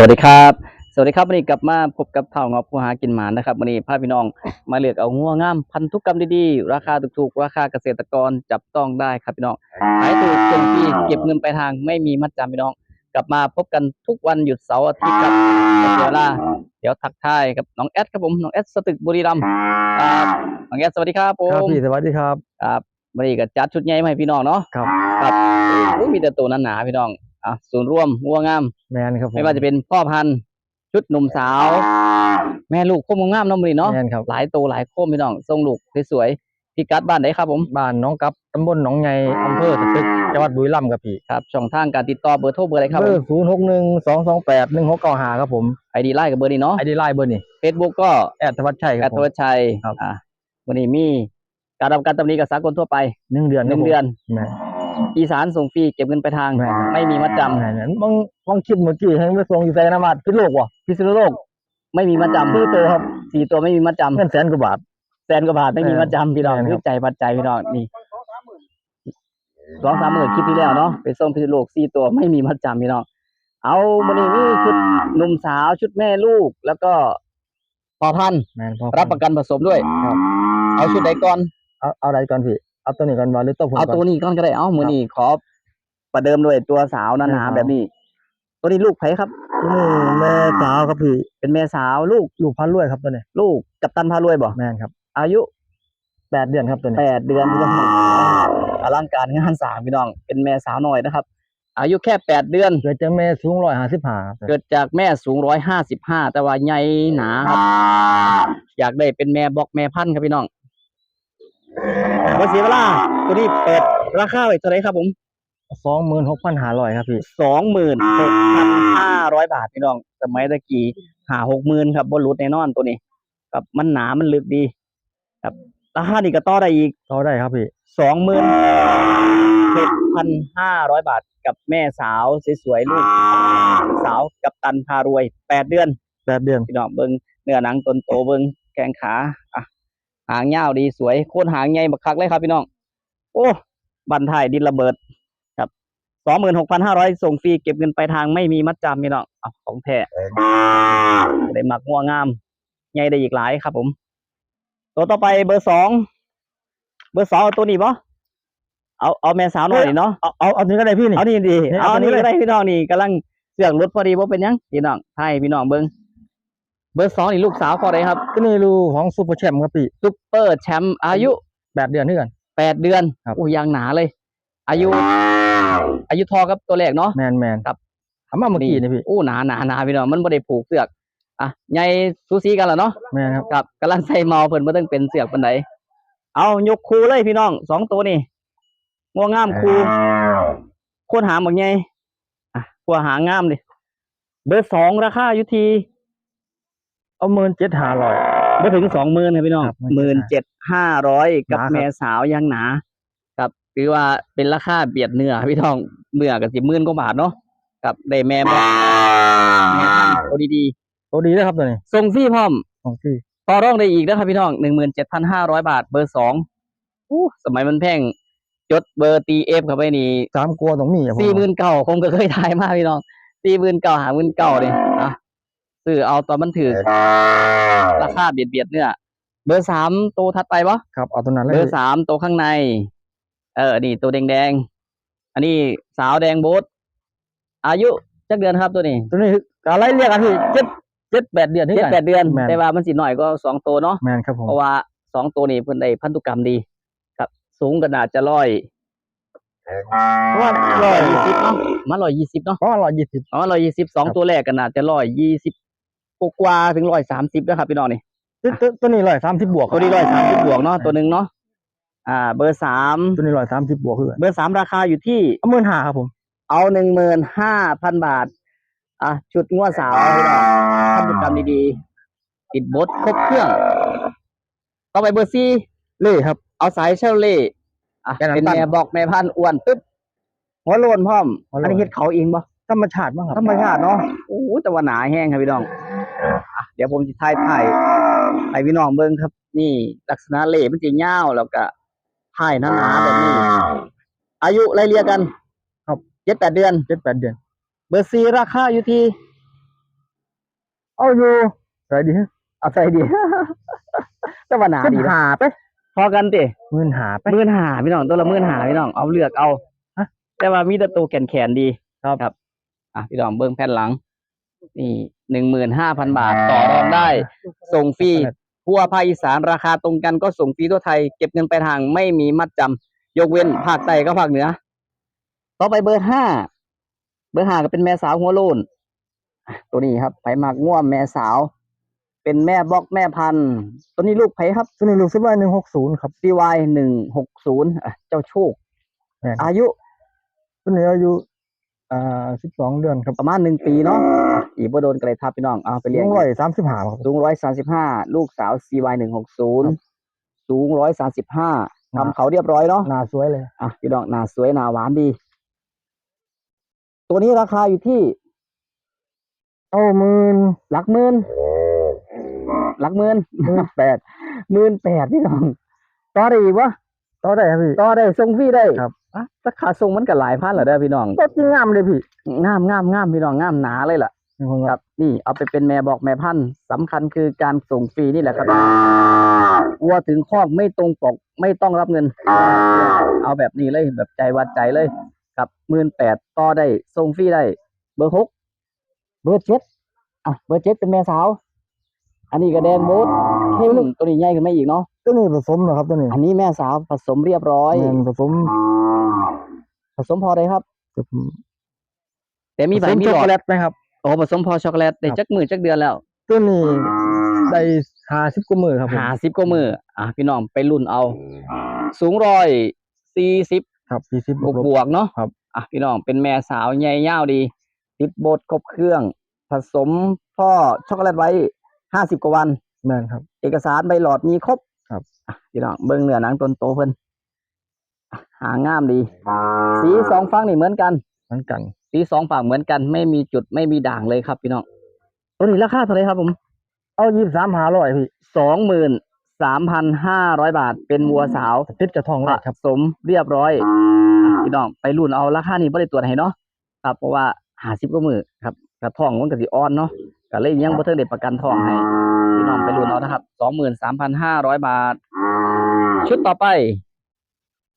สวัสดีครับ สวัสดีครับวันนี้กลับมาพบกับเท่างอบผู้หากินหมานนะครับวันนี้พาพี่น้องมาเลือกเอางัวงามพันธุกรรมดีๆ ราคาถูกๆ ราคาเกษตรกรจับต้องได้ครับพี่น้องขายถูกส่งฟรีเก็บเงินไปลายทางไม่มีมัดจำพี่น้อง กลับมาพบกันทุกวันหยุดเสาร์อาทิตย์ครับเวลาเดี๋ยวทักทายกับน้องแอดครับผมน้องแอดสตึกบุรีรัมย์ครับน้องแอดสวัสดีครับผครับมพี่สวัสดีครับครับวันนี้ก็จัดชุดใหญ่มาให้พี่น้องเนาะครับครับโอ้ยมีแต่ตัวหนาๆพี่น้อง อะศูนย์ร่วมงัวงาม แมนครับผมไม่ว่าจะเป็นพ่อพันธุ์ชุดหนุ่มสาว แม่ลูกโคมงามๆเน้องมือนี้เนาะแมนครับหลายตัวหลายโคมพี่น้องทรงลูกสวยๆพี่กัดบ้านไหนครับผมบ้านน้องกับตำบลหนองไงอำเภอสตึกจังหวัดบุรีรัมย์ครับพี่ครับช่องทางการติดต่อเบอร์โทรเบอร์อะไรครับเบผอมร์ศูนย์หกหนึ่งสองสองแปดหนึ่งหกเก้าห้าครับผมไอดีไลน์กับเบอร์นี้เนาะไอดีไลน์เบอร์นี่เฟซบุ๊กก็แอดธวัชชัยคแอรัดบทผมวัชชัยครับ อ่าวันนี้มีการรับการตำหนิกับสากลทั่วไปหนึ่งเดือนหนึ่งเดือน แมน อีสานส่งฟรีเก็บเงินไปลายทางแม่นครับไม่มีมัดจำแมนนั้นบางบางคลิปเมื่อกี้ให้ไปส่งอยู่ใจนามาดพิษโลกว่ะพิษณุโลก ไม่มีมัดจำสี่ตัวครับสี่ตัวไม่มีมัดจำเงินแสนกว่าบาทแสนกว่าบาทไม่มีมัดจำพี่น้องแม่นครับคือใจปัจจัยพี่น้องนี่สองสามหมื่นคลิปที่แล้วเนาะไปส่งพิษณุโลกสี่ตัวไม่มีมัดจำพี่น้องเอาวันนี้มีชุดหนุ่มสาวชุดแม่ลูกแล้วก็พอพันธุ์แมนพอรับประกันผสมด้วยครับเอาชุดไหนก่อนเอาเอาอะไรก่อนพี่ เอาตัวนี้ก่อนวะหรือตัวผมเอาก่อนตัวนี้ก่อนก็ได้เอามือนี้ขอประเดิมด้วยตัวสาวหนาครับๆแบบนี้ ตัวนี้ลูกไผครับตัวนี้แม่สาวครับพี่เป็นแม่สาวลูกลูกพันรวยครับตัวนี้ลูกกับตันพารวยบ่แมนครับ อายุแปดเดือนครับตัวนี้แปดเดือนพี่น้องอลังการงานสร้างพี่น้อง เป็นแม่สาวหน่อยนะครับ อายุแค่แปดเดือน เกิดจากแม่สูงร้อยห้าสิบห้าเกิดจากแม่สูงร้อยห้าสิบห้าแต่ว่าใหญ่หนาครับ อยากได้เป็นแม่บอกแม่พันธุ์ครับพี่น้อง บ่เสียเวลาตัวนี้เปิดราคาไว้เท่าไหรครับผมสองหมื่นหกพันห้าร้อยครับพี่สองหมื่นหกพันห้าร้อยบาทพี่น้องสมัยตะกี้หาหกหมื่นครับบนรุดแน่นอนตัวนี้ครับมันหนามันลึกดี ครับราคานี่ก็ต่อได้อีกต่อได้ครับพี่สองหมื่นเจ็ดพันห้าร้อยบาทกับแม่สาวสวยๆลูก สาวกับตันพารวยแปดเดือนแปดเดือนพี่น้องเบิงเนื้อหนังตนโตเบิงแกงขาอะ หางยาวดีสวยโคนหางใหญ่บักคักเลยครับพี่น้อง โอ้ บันทายดินระเบิดครับสองหมื่นหกพันห้าร้อยส่งฟรีเก็บเงินไปลายทางไม่มีมัดจำพี่น้องเอาของแท้ได้หมักงัวงามใหญ่ได้อีกหลายครับ ผม ตัวต่อไปเบอร์สองเบอร์สองเอาตัวนี้ปะเอาเอาแม่สาวหน่อยเนาะเอาเอาเอานี้ก็ได้พี่นี่เอานี่ดีนี่เอาเอาอันนี้ตัวนี้ก็ได้พี่น้องนี่กำลังเสือกรถพอดีว่าเป็นหยังพี่น้องให้พี่น้องเบิ้งเบอร์สองนี่ลูกสาวพอได้ครับก็นี่รูของซูเปอร์แชมป์ครับพี่ซุปเปอร์แชมป์อายุแปดเดือนนี่กันแปดเดือนครับอู้ยางหนาเลย อายุ อายุทอกับตัวแรกเนาะแมนแมนครับทำมาเมื่อกี้นี่พี่อู้หนาหนาหนาพี่น้องมันไม่ได้ผูกเสือกอะใหญ่สูสีกันแล้วเนาะแมนครับครับกำลังใส่เมาเพิ่นบ่ต้องเป็นเสือกปานใดเอายกคูเลยพี่น้องสองตัวนี่งัวงามคูโคตรหางบักใหญ่อะกัวหางงามดิเบอร์สองราคาอยู่ที่ เอาหมื่นเจ็ดห้าร้อยไม่ถึงสองหมื่นครับพี่น้องครับหมื่นเจ็ดห้าร้อยกับหนาครับแม่สาวยังหนาครับถือว่าเป็นราคาเบียดเนื้อพี่น้องเนื้อกับสิบหมื่นกว่าบาทเนาะกับได้แม่บอกแม่พันธุ์ตัวดีตัวดีเลยครับตัวนี้ๆส่งฟรีพร้อมของพี่ต่อรองได้อีกนะครับพี่น้องหนึ่งหมื่นเจ็ดพันห้าร้อยบาทเบอร์สองอู้สมัยมันแพงจดเบอร์ตีเอฟเข้าไปนี่สามกลัวต้องมีอะผมสี่หมื่นเก่าคงก็เคยทายมากพี่น้องสี่หมื่นเก่าหาหมื่นเก่าเนี่ยอะ ซื้อเอาตอนมันถือราคาเบียดเบียดๆเนี่ยเบอร์สามตัวถัดไปปะครับเอาตัวนั้นเลยเบอร์สามตัวข้างใน เออนี่ตัวแดงแดงๆอันนี้สาวแดงโบทอายุจักเดือนครับตัวนี้ ตัวนี้อะไรเรียกกันพี่เจ็ดเจ็ดแปดเดือนนี่เจ็ดกันแปดเดือนแม่นแต่ว่ามันสิหน่อยก็สองตัวเนาะแมนครับผมเพราะว่าสองตัวนี้เพิ่นได้พันธุกรรมดี ครับ สูงกระดาษจะร้อยเพราะว่าร้ร้ออยยยี่สิบเนาะมาร้อยยี่สิบเนาะเพราะว่าร้อยยี่สิบประมาณร้อยยี่สิบสองครับตัวแรกกระดาษจะร้อยยี่สิบ กว่าๆถึงร้อยสามสิบนะครับพี่น้องนี่ตัวตัวตัวนี้ร้อยสามสิบบวกตัวนี้ร้อยสามสิบบวกเนาะตัวหนึ่งเนาะอ่า เบอร์สามตัวนี้ร้อยสามสิบบวกคือกันเบอร์สามราคาอยู่ที่เอาหมื่นห้าครับผม เอาหนึ่งหมื่นห้าพันบาท อะชุดงวดสาวพี่น้องพันธุกรรมดีๆติดบดครบเครื่อง ต่อไปเบอร์สี่เล่ครับ เอาสายเชลเล่อะแกน้ำเป็นตาลแม่บอกแม่พันธุ์อ้วนปึ๊บหัวโลนพร้อมหัวโล้นอันนี้เฮ็ดเขาเองบ่ธรรมชาติบ้างครับธรรมชาติเนาะโอ้โหแต่ว่าหนาแห้งครับพี่น้อง อะเดี๋ยวผมจะถ่ายถ่ายให้พี่น้องเบิ่งครับ นี่ ลักษณะเล่มันสิยาวแล้วก็ถ่ายหนาๆแบบนี้ อายุไล่เรียกัน ครับเจ็ดแปดเดือนเจ็ดแปดเดือน เบอร์ซีราคาอยู่ที่เอาอยู่ใส่ดีเอาใจดี แต่ว่าหนาขึ้นดีนะหาไปพอกันติหมื่นหาไปหมื่นหาพี่น้องตัวละหมื่นหาพี่น้องเอาเลือกเอาฮะแต่ว่ามีแต่ตัวแขนแขนๆดีครับครับอะพี่น้องเบิ้งแผ่นหลัง นี่หนึ่งหมื่นห้าพันบาทต่อรองได้ ส่งฟรีทั่วภาคอีสานราคาตรงกันก็ส่งฟรีทั่วไทย เก็บเงินปลายทางไม่มีมัดจำยกเว้นภาคใต้ก็ภาคเหนือ ต่อไปเบอร์ห้าเบอร์ห้าก็เป็นแม่สาวหัวโลนอะตัวนี้ครับไผมักง่วมแม่สาว เป็นแม่บล็อกแม่พันธุ์ตัวนี้ลูกไผครับตัวนี้ลูกสิบร้อยหนึ่งหกศูนย์ครับ CY หนึ่งหกศูนย์เจ้าโชคแม่นอายุตัวนี้อายุอ่าสิบสองเดือนครับประมาณหนึ่งปีเนาะ อะอีกบ่โดนกระไรทับพี่น้องเอาไปเลี้ยงร้อยสามสิบห้าครับสูงร้อยสามสิบห้าลูกสาว CY หนึ่งหกศูนย์สูงร้อยสามสิบห้าครับทำเขาเรียบร้อยเนาะหน้าสวยเลยอะพี่น้องหน้าสวยหน้าหวานดี ตัวนี้ราคาอยู่ที่เอาหมื่นหลักหมื่นหลักหมื่นหมื่นแปดหมื่นแปดพี่น้องต่อได้อีกวะต่อได้ครับพี่ต่อได้ส่งฟรีได้ครับอะราคาส่งมันก็หลายพันเหรอเด้อพี่น้องก็จริงงามเลยพี่งามงามงามพี่น้องงามหนาเลยล่ะนี่ ผมคครัรับบนี่เอาไปเป็นแม่บอกแม่พันธุ์สำคัญคือการส่งฟรีนี่แหละครับวัวถึงคอกไม่ตรงปกไม่ต้องรับเงิน เอาแบบนี้เลยแบบใจวัดใจเลย กับหมื่นแปดต่อได้ส่งฟรีได้ เบอร์หกเบอร์เจ็ดอะเบอร์เจ็ดเป็นแม่สาว อันนี้ก็แดงโบสเข้มตัวนี้ใหญ่ขึ้นมาอีกเนาะตัวนี้ผสมนะครับตัวนี้อันนี้แม่สาวผสมเรียบร้อย แม่นผสมผสมพอได้ครับผสมแต่มีใบผสมีช็อกหลอโกดแลตไหมครับโอ้ผสมพอช็อกโกแลตได้ครับจักมือจักเดือนแล้ว ตัวนี้ได้ห้าสิบกว่ามือครับผมหาสิบกว่ามืออะพี่น้องไปรุ่นเอา สูงร้อยสี่สิบครับสี่สิบบวกวกบวกๆเนาะครับอะพี่น้องเป็นแม่สาวใหญ่ยาวดี ติดโบทครบเครื่อง ผสมพ่อช็อกโกแลตไว้ห้าสิบกว่าวันแม่นครับ เอกสารใบหลอดมีครบครับอะพี่น้องเบิ้งเนื้อหนังต้นโตเพิ่นอะหางามดี สีสองฝั่งนี่เหมือนกัน เหมือนกัน สีสองฝั่งเหมือนกัน ไม่มีจุดไม่มีด่างเลยครับ พี่น้องตัวนี้ราคาเท่าไหรครับผมเอายี่สิบสามหาร้อยพี่สองหมื่นสามพันห้าร้อยบาท เป็นวัวสาวติดกระทองผเลยครับ สมเรียบร้อยอะพี่น้องไปรุ่นเอาราคานี้ไม่ได้ตรวจให้เนาะครับเพราะว่าหาสิบกว่ามือครับกระทองมันก็สิอ่อนเนาะก็เลยยังบ่เทิงได้ประกันทองให้พี่น้องไปรุ่นเอานะครับสองหมื่นสามพันห้าร้อยบาท ชุดต่อไป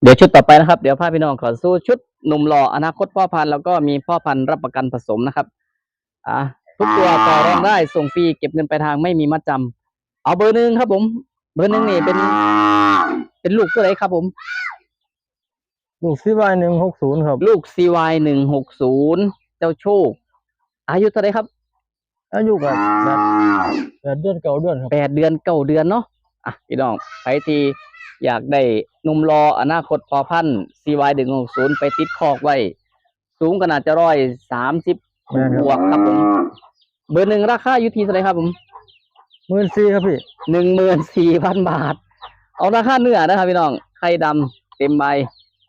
เดี๋ยวชุดต่อไปนะครับ เดี๋ยวพาพี่น้องขอสู้ชุดหนุ่มหล่ออนาคตพ่อพันธุ์แล้วก็มีพ่อพันธุ์รับประกันผสมนะครับ อะทุกตัวต่อรองได้ส่งฟรีเก็บเงินปลายทางไม่มีมัดจำเอาเบอร์หนึ่งครับ ผม เบอร์หนึ่งนี่เป็น เป็นลูกตัวไหนครับ ผม ลูกซีวายหนึ่งหกศูนย์ครับ ลูก CY หนึ่งหกศูนย์เจ้าโชค อายุเท่าไหรครับ อายุกับแบบแบบเดือนเก่าเดือนครับแปดเดือนเก้าเดือนเนาะอะพี่น้องใครที่ อยากได้หนุ่มรออนาคตพอพันธุ์ CY หนึ่งหกศูนย์ไปติดคอกไว้ สูงขนาดจะร้อยสามสิบแม่นครับ บวกครับผม เบอร์หนึ่งราคาอยู่ที่เท่าไหรครับผมหมื่นสี่ครับพี่หนึ่งหมื่นสี่พันบาท เอาราคาเนื้อนะครับพี่น้องไข่ดำเต็มใบ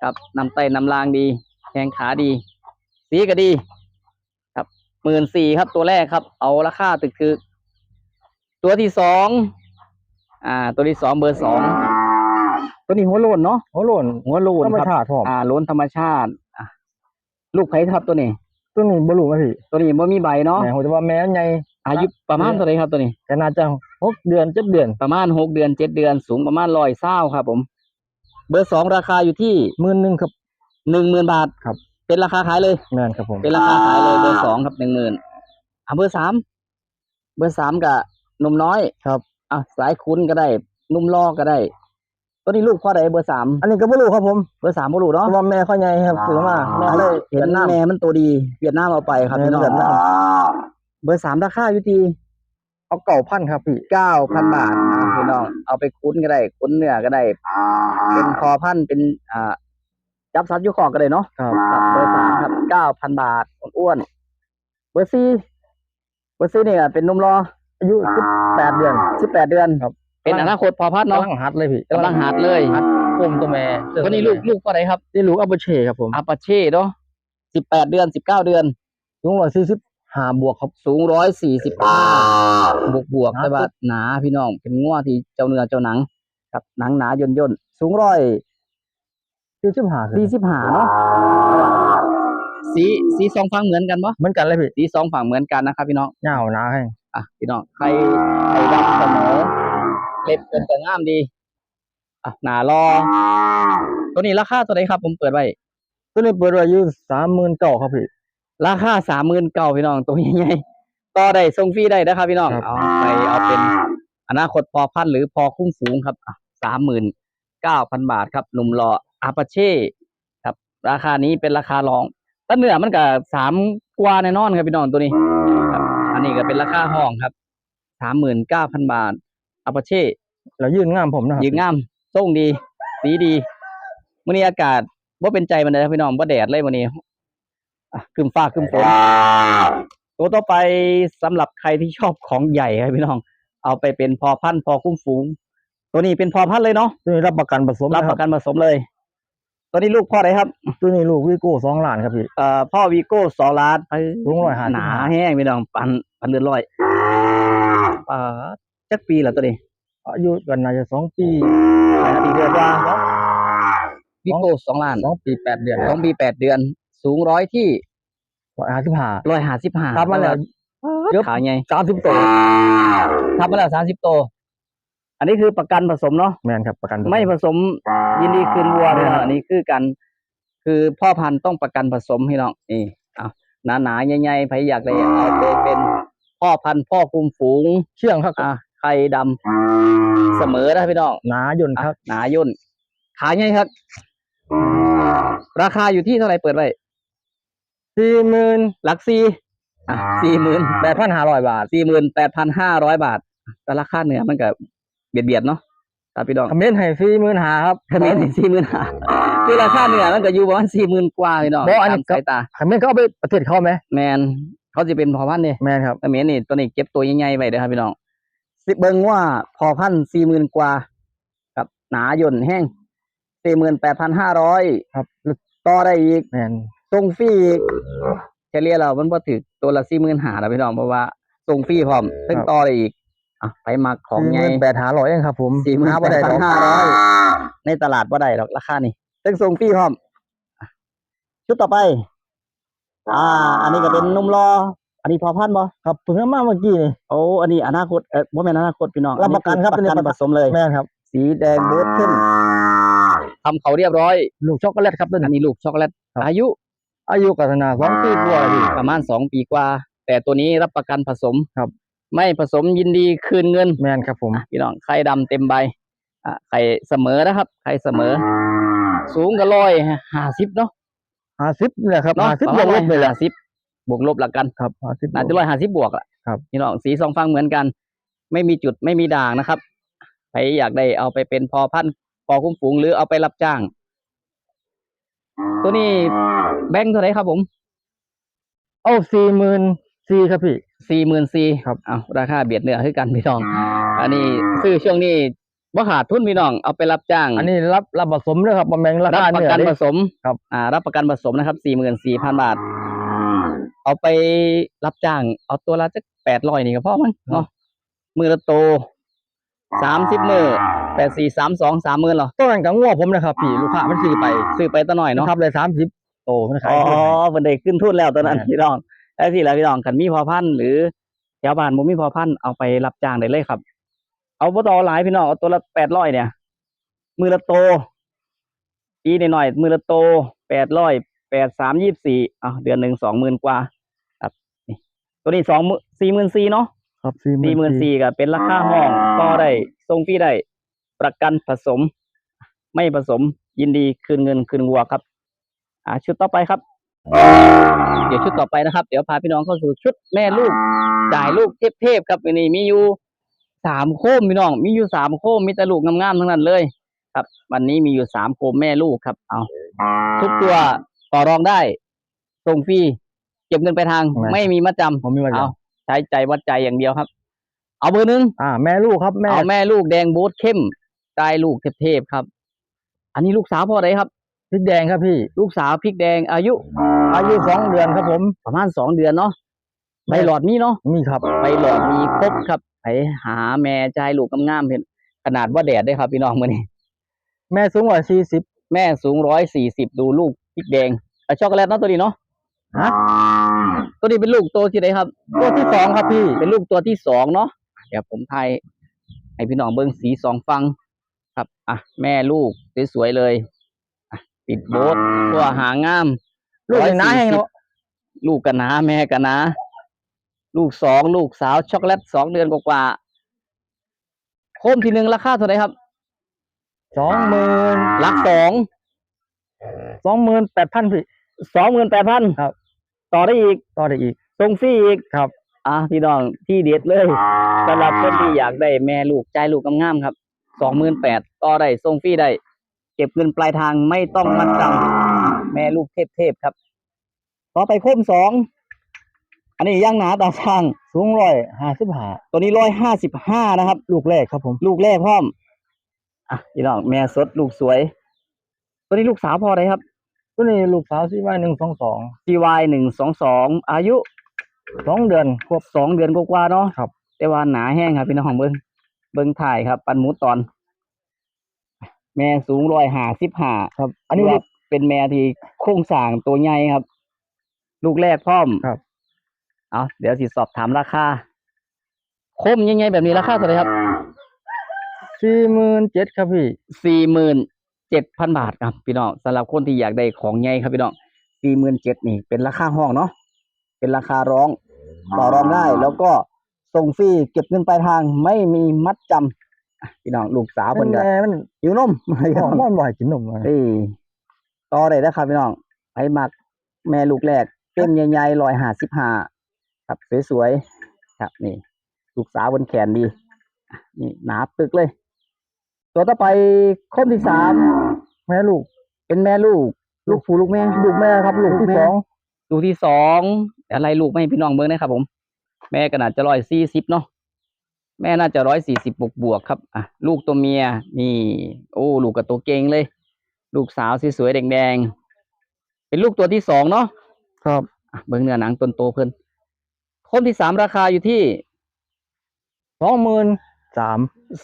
ครับนำไตนำรางดีแข้งขาดี สีก็ดี ครับหมื่นสี่ครับตัวแรกครับ เอาราคาตึกคือ ตัวที่สองอ่า ตัวที่สองเบอร์สอง ตัวนี้หัวโลนเนาะโอ้โหล่นหัวโลนธรรมครับชาติพร้อมอ่าโลนธรรมชาติอะลูกไผ่ครับตัวนี้ ตัวนี้บลูครับพี่ตัวนี้บ่มีใบเนาะแม่ผมจะว่าแม่ใหญ่อายุประมาณเท่าไหรครับตัวนี้ ก็น่าจะหกเดือนเจ็ดเดือนประมาณหกเดือนเจ็ดเดือนสูงประมาณร้อยเศร้าครับ ผม เบอร์สองราคาอยู่ที่หมื่นหนึ่งครับ หนึ่งหมื่นบาทครับ เป็นราคาขายเลย แม่นครับผมเป็นราคาขายเลยเบอร์สองครับหนึ่งหมื่นอะเบอร์สามเบอร์สามกับหนุ่มน้อยครับอะสายคุ้นก็ได้หนุ่มลอกก็ได้ ตัวนี้ลูกพ่อใดเบอร์สามอันนี้ก็บลูครับผมเบอร์สามบ่รู้เพเนาะราะว่าแม่เขาใหญ่ครับถือมาแม่อะเลยเห็นวียดนามแม่มันตัวดีเวียดนามเอาไปครับแม่พี่น้องเวียดนาม เบอร์สามราคาอยู่ที่เอาเก่าพันครับพี่เก้าพันบาทอะพี่น้องเอาไปคุ้นก็ได้คุ้นเนื้อก็ได้ เป็นคอพันธุ์เป็นอ่าจับซัดอยุคอก็ได้เนาะครับ ครับเบอร์สามครับเก้าพันบาทอ้วนๆเบอร์สี่เบอร์สี่เนี่ยเป็นหนุ่มรออายุสิบแปดเดือนสิบแปดเดือนครับ เป็นอนาคตพอพัดกำเนาะลังหัดเลยพี่กำลังหัดเลย หัดโคมตัวแม่ตัวนี้ลูกลูกก็ไหนครับนี่ลูกอัปเปอร์เช่ครับผมอาปาเช่เนาะสิบแปดเดือนสิบเก้าเดือนสูงร้อยสี่สิบห้าบวกครับสูงร้อยสี่สิบห้าบวกบวกหนาแต่ว่าสุดหนาพี่น้อง เป็นง่วที่เจ้าเนื้อเจ้าหนังกับหนังหนาย่นย่นๆสูงร้อยสี่สิบห้าสี่สิบห้าเนาะสีสีสองฝั่งเหมือนกันปะเหมือนกันเลยพี่สีสองฝั่งเหมือนกันนะครับพี่น้องยาวหนาให้ อะพี่น้องไข่ไข่ดำเสมอ เล็บเป็นแต่งามดี อะหนารอ ตัวนี้ราคาตัวไหนครับ ผมเปิดไว้ตัวนี้เปิดไว้อยู่สามหมื่นเก้าครับพี่ ราคาสามหมื่นเก้าพี่น้องตัวใหญ่ๆต่อได้ส่งฟรีได้นะครับพี่น้องครับ เอาไปเอาเป็นอนาคตพอพันธุ์หรือพอคุ้มฝูงครับสามหมื่นเก้าพันบาทครับหนุ่มรออาปาเช่ครับ ราคานี้เป็นราคารองถ้าเนื้อมันก็สามกว่าแน่นอนครับพี่น้องตัวนี้ครับอันนี้ก็เป็นราคาห้องครับสามหมื่นเก้าพันบาท อาปาเช่แล้วยื่นงามผมนะครับยืนงามส่งดี สีดีมื้อนี้อากาศว่าเป็นใจมันเลยครับพี่น้องว่าแดดเลยวันนี้อะครึมฟ้าครึมฝนตัวต่อไปสำหรับใครที่ชอบของใหญ่ครับพี่น้อง เอาไปเป็นพอพันธุ์พอคุ้มฝูง ตัวนี้เป็นพอพันธุ์เลยเนาะตัวนี้รับประกันผสมรับนะคปรับระกันผสมเลย ตัวนี้ลูกพ่ออะไรครับ ตัวนี้ลูกวิโก้สองล้านครับพี่เอ่อพ่อวีโก้สองล้านสูง155หนาแห้งพี่น้องปันปันเรือนร้อยอ่า จักปีแล้วตัวนี้อายุกันน่าจะสองปีหลายปีเดือนว่าวีโก้สองล้านสองปีแปดเดือนสองปีแปดเดือน สูงร้อยที่ร้อยห้าสิบห้าร้อยห้าสิบห้าทับมาแล้วเยอะขาไงสามสิบตัวทับมาแล้วสามสิบโตวอันนี้คือประกันผสมเนาะแมนครับประกันไม่ผสมยินดีคืนวัวเลยนะอันนี้คือกัน คือพ่อพันธุ์ต้องประกันผสมให้น้องนี่เอาหนาหนาๆใหญ่ๆใครอยากได้เอาไปเป็นพ่อพันธุ์พ่อคุมฝูงเชื่องครับอะ ไข่ดำเสมอนะพี่น้องหนาย่นอะครับหนาย่น ขายไงครับ ราคาอยู่ที่เท่าไหร่เปิดไว้สี่หมื่นหลักสี่อะสี่หมื่นแปดพันห้าร้อยบาทสี่หมื่นแปดพันห้าร้อยบาท แต่ราคาเนื้อมันก็เบียดเบียดๆเนาะตามพี่น้องคอมเมนต์ให้สี่หมื่นหาครับคะแนนสี่หมื่นห้าคือราคาเนื้อมันก็อยู่ประมาณสี่หมื่นกว่าพี่น้องบ่อันนี้ตามสายตาคอมเมนต์เขาเอาไปประเทศเขาไหมแมนเขาจะเป็นพอพันธุ์เนี่ยแมนครับเขมรนี่ตัวนี้เก็บตัวใหญ่ๆไว้เด้อครับพี่น้อง สิเบิ่งว่าพอพันสี่หมื่นกว่ากับหนาย่นแห้งสี่หมื่นแปดพันห้าร้อยครับต่อได้อีกแมนส่งฟรีอีกแค่เรียกเรามันพอถือตัวละสี่หมื่นหาแล้วพี่น้องเพราะว่าส่งฟรีพร้อมซึ่งต่อได้อีกอะไปมักของสี่หไงมื่นแปดหาร้อยเองครับ ผมสี่หมื่นหาแปบ่ดได้พัดนอกห้าร้อยในตลาดบ่ได้หรอกราคานี่ซึ่งส่งฟรีพร้อมอะชุดต่อไป อ่า อันนี้ก็เป็นนุ่มรอ อันนี้พอพันธุ์บ่ครับเพิ่งเอามาเมื่อกี้นี่โอ้อันนี้อนาคตเออว่าเป็นอนาคตพี่น้องรับประกันครับอัอันนี้ประกันผสมเลยแมนครับ สีแดงโบ๊ทขึ้นทำเขาเรียบร้อย ลูกช็อกโกแลตครับตัวอันนี้นี้ลูกช็อกโกแลตครับอายุ อายุกันาสองปีกว่าพี่ประมาณสองปีกว่า แต่ตัวนี้รับประกันผสมครับ ไม่ผสมยินดีคืนเงินแมนครับผมอะพี่น้องไข่ดำเต็มใบอะไข่เสมอนะครับไข่เสมอ สูงก็ร้อยห้าสิบเนาะห้าสิบเนี่ยครับเนาะห้าสิบประบมาวณกลบเลยแหละห้าสิบ บวกลบหลักกันครับห้าสิบน่าจะร้อยห้าสิบบวกแหละครับ พี่น้องสีสองฟังเหมือนกัน ไม่มีจุดไม่มีด่างนะครับใครอยากได้เอาไปเป็นพอพันธุ์พอคุ้มฝูงหรือเอาไปรับจ้าง ตัวนี้แบงค์เท่าไหร่ครับผมเอาสี่หมื่นสี่ครับพี่สี่หมื่นสี่ครับเอาราคาเบียดเนื้อคือกันพี่น้อง อันนี้ซื้อช่วงนี้ว่าขาดทุนพี่น้องเอาไปรับจ้าง อันนี้รับรับผสมเลยครับบะแมงรารับคาประเนื้อกันเด้ผสมครับอ่ารับประกันผสมนะครับสี่หมื่นสี่พันบาท เอาไปรับจ้าง เอาตัวละจักแปดร้อยนี่ก็พอมั้งเนาะมือละโตสามสิบมือแปดสี่สามสองสามหมื่นเหรอต้นนั้นกับงัวผมนะครับพี่ลูกค้ามันซื้อไปซื้อไปตัวหน่อยเนาะครับเลยสามสิบโตมันขายอ๋อให้มันได้ขึ้นทุนแล้วตัวนั้นใช่พี่น้องแล้วสิแล้วพี่น้องกันมีพอพันธุ์หรือแถวบ้านผมมีพอพันธุ์เอาไปรับจ้างได้เลยครับ เอาบ่ต่อหลายพี่น้องเอาตัวละแปดร้อยเนี่ย มือละโตอีหน่อยๆมือละโตแปดร้อย แปดสามยี่สี่อะเดือนหนึ่งสองหมื่นกว่าครับนี่ตัวนี้สองสี่หมื่นสี่เนาะครับสี่สี่หมื่นสี่ก็เป็นราคาห้องก็ได้ส่งฟรีได้ประกันผสม ไม่ผสมยินดีคืนเงินคืนวัวครับ อ่า ชุดต่อไปครับ เดี๋ยวชุดต่อไปนะครับ เดี๋ยวพาพี่น้องเข้าสู่ชุดแม่ลูกจ่ายลูกเทพๆครับวันนี้มีอยู่สามโคมพี่น้อง มีอยู่สามโคมมีแต่ลูกงามๆทั้งนั้นเลย ครับ วันนี้มีอยู่สามโคมแม่ลูกครับ เอาทุกตัว ต่อรองได้ส่งฟรีเก็บเงินไปลายทางไม่มีมัดจำผมมีมาเอาใช้ใจวัดใจอย่างเดียวครับ เอาเบอร์หนึ่งอ่า แม่ลูกครับแม่เอาแม่ลูกแดงโบ๊ทเข้มตายลูกเทพๆครับ อันนี้ลูกสาวพ่ออะไรครับ พริกแดงครับพี่ ลูกสาวพริกแดงอายุ อายุสองเดือนครับผม ประมาณสองเดือนเนาะใบหลอดมีเนาะมีครับใบหลอดมีครบครับไปหาแม่ใจลูกงามๆเห็นขนาดว่าแดดได้ครับพี่น้องมื่อนี้ แม่สูงกว่าสี่สิบแม่สูงร้อยสี่สิบดูลูก พริกแดงเอาช็อกโกแลตเนาะตัวนี้เนาะฮะตัวนี้เป็นลูกตัวที่ไหนครับ ตัวที่สองครับพี่ เป็นลูกตัวที่สองเนาะเดี๋ยวผมไทยให้พี่น้องเบิ้งสีสองฟัง ครับ อะ แม่ลูกสวยๆเลยอะติดโบสตัวหางงาม ลูกนี่น้าแห้งเนาะลูกกันนะแม่กันนะลูกสองลูกสาวช็อกโกแลตสองเดือนกว่าๆโคมทีหนึ่งราคาเท่าไหร่ครับสองหมื่นลักสอง สองหมื่นแปดพันพี่สองหมื่นแปดพันครับ ต่อได้อีกต่อได้อีกส่งฟรีอีกครับอะพี่น้องที่เด็ดเลยสำหรับคนที่อยากได้แม่ลูกใจลูกงามๆครับสองหมื่นแปดต่อได้ส่งฟรีได้ เก็บเงินปลายทางไม่ต้องมัดจำแม่ลูกเทพๆครับ ต่อไปโคมสองอันนี้ย่างหนาตาช่างสูงร้อยห้าสิบห้าตัวนี้ร้อยห้าสิบห้านะครับ ลูกแรกครับผม ลูกแรกพร้อม อะพี่น้องแม่สดลูกสวย ตัวนี้ลูกสาวพอได้ครับ ตัวนี้ลูกสาวซีไว้หนึ่งสองสอง CY หนึ่งสองสองอายุสองเดือนควบสองเดือนกว่าๆเนาะครับ แต่ว่าหนาแห้งครับพี่น้องเบิ้งเบิ้งถ่ายครับ ปันหมูตอน แม่สูงร้อยห้าสิบห้าครับ อัอันนนี้นี้ว่าเป็นแม่ที่โครงสร้างตัวใหญ่ครับ ลูกแรกพร้อมครับ เอาเดี๋ยวสิสอบถามราคาคมยังไงแบบนี้ราคาเท่าไหร่ครับสี่หมื่นเจ็ดครับพี่สี่หมื่น เจ็ดพันบาทครับพี่น้องสำหรับคนที่อยากได้ของใหญ่ครับพี่น้องสี่หมื่นเจ็ดนี่เป็นราคาห้องเนาะเป็นราคาร้องต่อรองได้แล้วก็ส่งฟรีเก็บเงินปลายทางไม่มีมัดจำอะพี่น้องลูกสาวมัเพิ่นนก็แม่มันหิวนมหอมมันบ่อยกินนมเลยเอ้ยต่อได้นะครับพี่น้องไอ้มักแม่ลูกแรกเต้นใหญ่ๆลอยหาสิบห้าครับสวยๆครับนี่ ลูกสาวบนแขนดีอะนี่หนาปึกเลย ตัวต่อไปคนที่สามแม่ลูก เป็นแม่ลูก ลูกผู้ลูกแม่ ลูกแม่ครับ ลูกที่ลูกแม่สองลูกที่สองอะไรลูกไม่ให้พี่น้องเบิ้งนะครับ ผม แม่ก็น่าจะร้อยสี่สิบเนาะแม่น่าจะร้อยสี่สิบบวกบวกๆครับอะลูกตัวเมียนี่ โอ้ลูกกับตัวเก่งเลย ลูกสาวสวยๆแดงๆเป็นลูกตัวที่สองเนาะครับอะเบิ้งเนื้อหนังต้นโตเพิ่นคนที่สามราคาอยู่ที่สองหมื่นสาม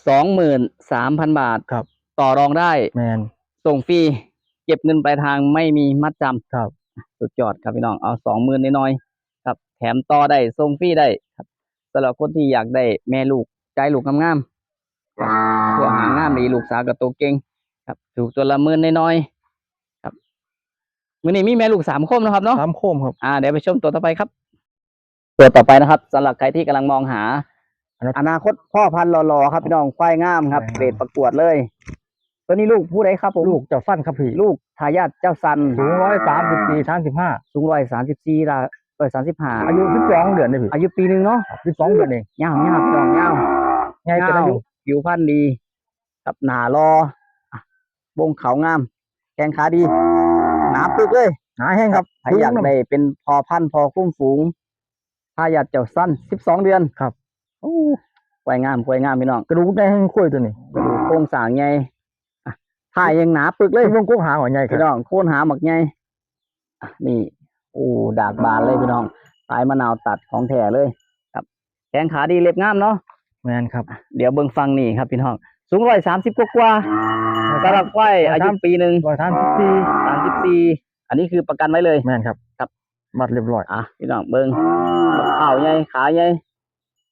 สองหมื่นสามพันบาทครับ ต่อรองได้แมนส่งฟรีเก็บเงินปลายทางไม่มีมัดจำครับ สุดยอดครับพี่น้องเอาสองหมื่นน้อยๆครับ แถมต่อได้ส่งฟรีได้ครับสำหรับคนที่อยากได้แม่ลูกใจลูกงามๆครับตัวหางงามดีลูกสาวกับตัวเก่งครับถูกตัวละหมื่นน้อยๆครับมื้อนี้มีแม่ลูกสามคมนะครับเนาะสามโคมครับอ่าเดี๋ยวไปชมตัวต่อไปครับ ตัวต่อไปนะครับสำหรับใครที่กำลังมองหา อนาคตพ่อพันธุ์หล่อๆครับพี่น้องควายงามครับควายงามเกรดประกวดเลย ตัวนี้ลูกผู้ใดครับผมลูกเจ้าสั้นครับพี่ลูกทายาทเจ้าซันสูงร้อยสามสิบสี่สามสิบห้าสูงร้อยสามสิบสี่ละร้อยสามสิบห้าอายุสิบสองเดือนเลยพี่อายุปีหนึ่งเนาะสิบสองเดือนเองยาวยาวพี่น้องยาวไงเป็นอายุผิวพรรณดีกับหนารออะบงเขางาม แข้งขาดี หนาปึกเลยหนาแห้งครับใครอยากได้เป็นพอพันธุ์พอคุ้มฝูงทายาทเจ้าสั้นสิบสองเดือนครับโอ้ ควายงามควายงามพี่น้องกระดูกได้แห้งคุยตัวนี้กระดูกโครงสร้างไงอะถ่ายยังหนาปึกเลยวงกุ๊กหางหัวใหญ่คพี่รับน้องโค่นหาหมักไงอะนี่โอ้ดากบานเลยพี่น้องสายมะนาวตัดของแท้เลย ครับแขนขาดีเล็บงามเนาะแมนครับ เดี๋ยวเบิ่งฟังนี่ครับพี่น้องสูงร้อยสามสิบกว่าๆสำหรับควายอายุปีหนึ่งร้อยสามสิบสี่สามสิบสี่อันนี้คือประกันไว้เลยแมนครับ ครับบัตรเรียบร้อยอะพี่น้องเบิ่งข่าวใหญ่ขาใหญ่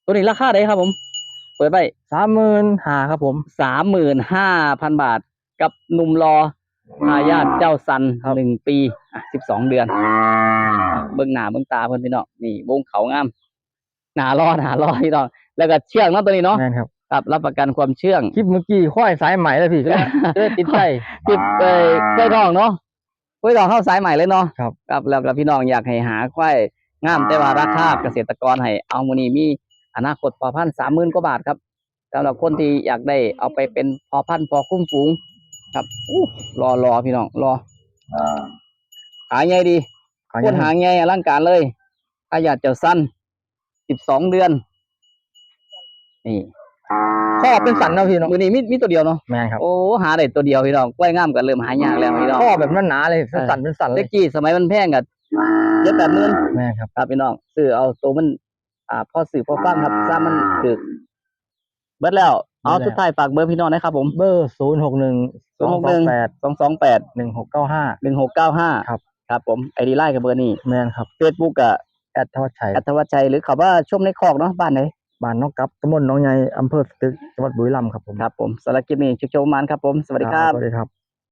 ตัวนี้ราคาไดครับผม เปิดไปสามหมื่นห้าครับผมสามหมื่นห้าพันบาท กับหนุ่มรอทายาทเจ้าซันหนึ่งปีอะสิบสองเดือน เบิ่งหน้าเบิ่งตาเพิ่นพี่น้องนี่วงเขางามหน้ารอหน้ารอพี่น้องแล้วก็เชื่องเนาะตัวนี้เนาะแมนครับครับรับประกันความเชื่องคลิปเมื่อกี้ควายสายใหม่เลยพี่ก็เลยก็เลยติดใจติดเอ้ยกล้วยทองเนาะกล้วยทองเข้าสายใหม่เลยเนาะครับครับแล้วก็พี่น้องอยากให้หาควายงามแต่ว่าราคาเกษตรกรให้เอามื้อนี้มี อนาคตพอพันสามหมื่นกว่าบาทครับสำหรับคนที่อยากได้เอาไปเป็นพอพันธุ์พอคุ้มฝูง ครับอู้รอรอพี่น้องรอขาใหญ่ดีขอโคนหางใหญ่อลังการเลยอาญาตเจ้าสั้นสิบสองเดือน นี่ข้อเป็นสันนะพี่เนาะมือนี้มีมีตัวเดียวเนาะแมนครับโอ้หาได้ตัวเดียวพี่น้องกล้วยงามกันเริ่มหายากแล้วพี่น้องข้อแบบนั้นหนาเลยเป็นสันเป็นสันเลเล็ยกกี้สมัยมันแพงกับเจ็ดแปดหมื่นแมนครับครับพี่น้องซื้อเอาตัวมัน อ่าพอสื่อพอฟังครับซ้ำมันถึกเบิดแล้วเอาสุดท้ายฝากเบอร์พี่น้องนะครับผมเบอร์ศูนย์หกหนึ่งสองสองแปดสองสองแปดหนึ่งหกเก้าห้าหนึ่งหกเก้าห้าครับครับผมไอดีไลน์กับเบอร์นี้แมนครับเฟซบุ๊กกับแอดทอดชัยอัธวัชชัยหรือเขาว่าชมในคอกเนาะบ้านไหนบ้านน้องกับตำบลหน้องใหญ่อำเภอสตึกจังหวัดบุรีรัมย์ครับผมครับผมสำหรับคลิปนี้ชุกโจมานครับผมสวัสดีครับสวัสดีครับ